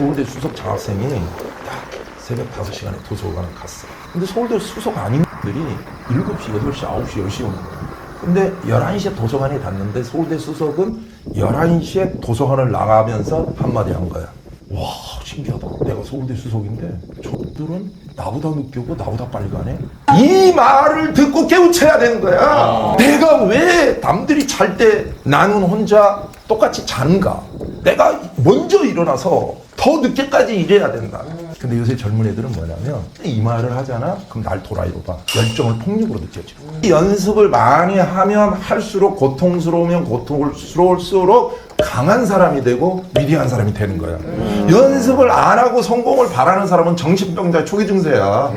서울대 수석 장학생이 딱 새벽 5시간에 도서관을 갔어. 근데 서울대 수석 아닌 분들이 7시, 8시, 9시, 10시 오는 거야. 근데 11시에 도서관에 갔는데 서울대 수석은 11시에 도서관을 나가면서 한마디 한 거야. 와, 신기하다. 내가 서울대 수석인데 저들은 나보다 늦게 오고 나보다 빨리 가네. 이 말을 듣고 깨우쳐야 되는 거야. 내가 왜 남들이 잘 때 나는 혼자 똑같이 자는가? 내가 먼저 일어나서 더 늦게까지 일해야 된다. 근데 요새 젊은 애들은 뭐냐면 이 말을 하잖아? 그럼 날 도라이로 봐. 열정을 폭력으로 느껴져. 이 연습을 많이 하면 할수록 고통스러우면 고통스러울수록 강한 사람이 되고 위대한 사람이 되는 거야. 연습을 안 하고 성공을 바라는 사람은 정신병자 초기 증세야.